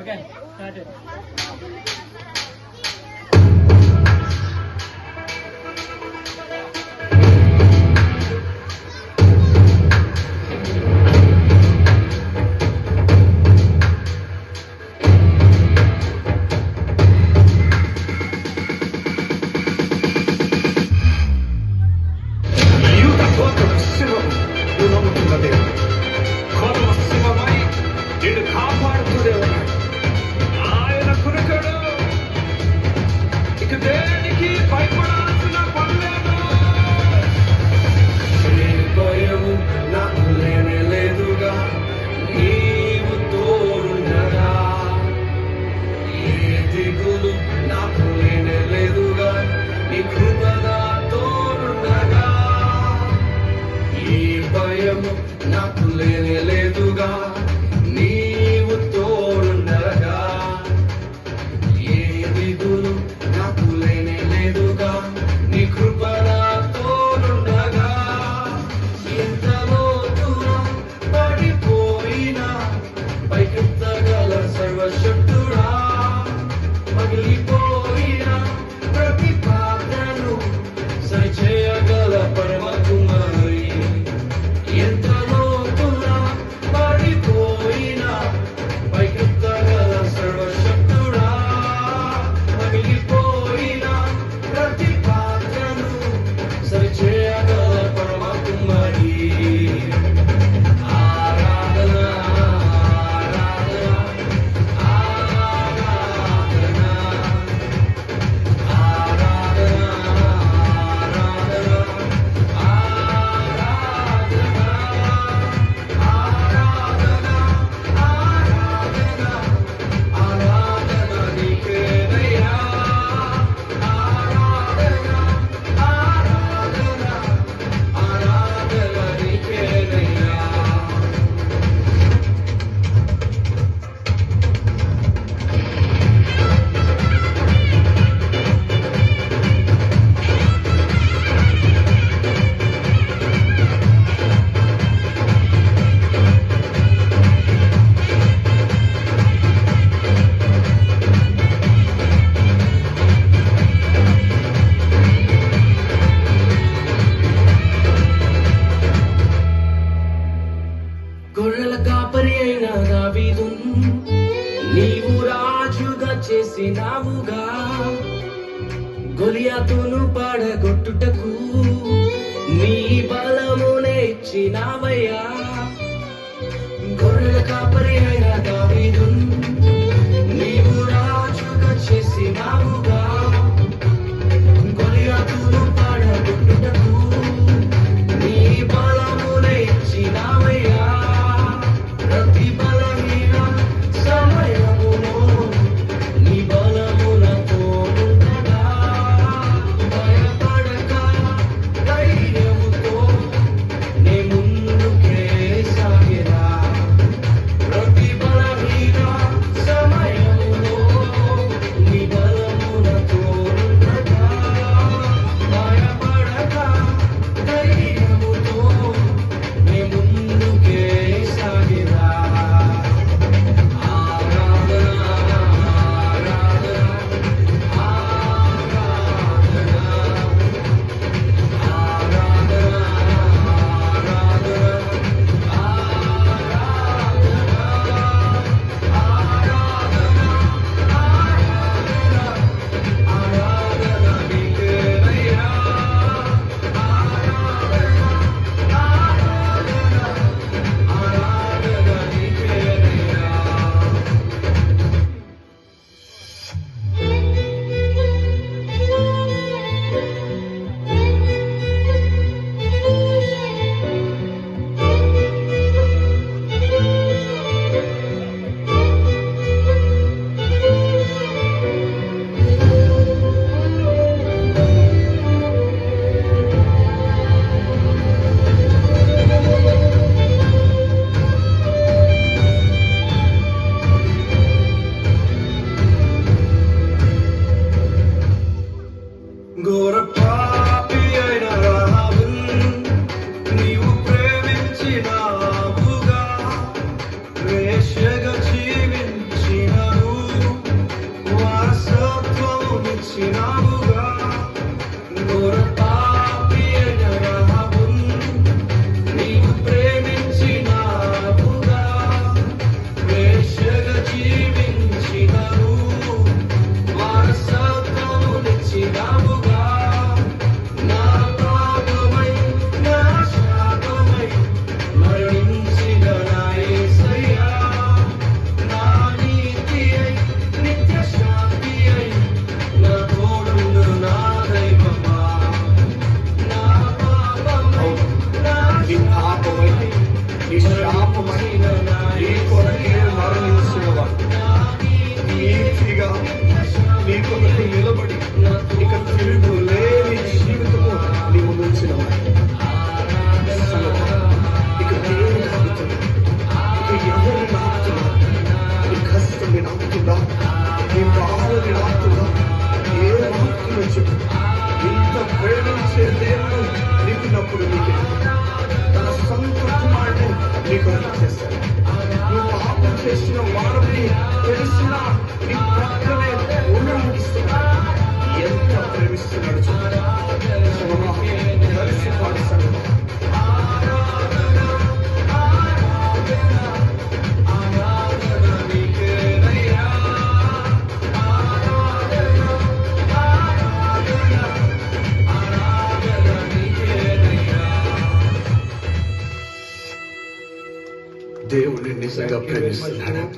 Okay, started. నాకు లేనే లేదుగా నీ కృప నాతోనుండగా ఎంత లోతున పడిపోయినా పైకెత్తగల సర్వశక్తు నీవు రాజుగా చేసినావుగా. గొలియాతును పడగొట్టుటకు నీ బలమునే ఇచ్చినావయ్యా. గొర్రెల కాపరి అయినా money. ప్రేమిస్తున్నాడు కలిసి పాడు సంగమా. నిజంగా ప్రేమిస్తున్నాడు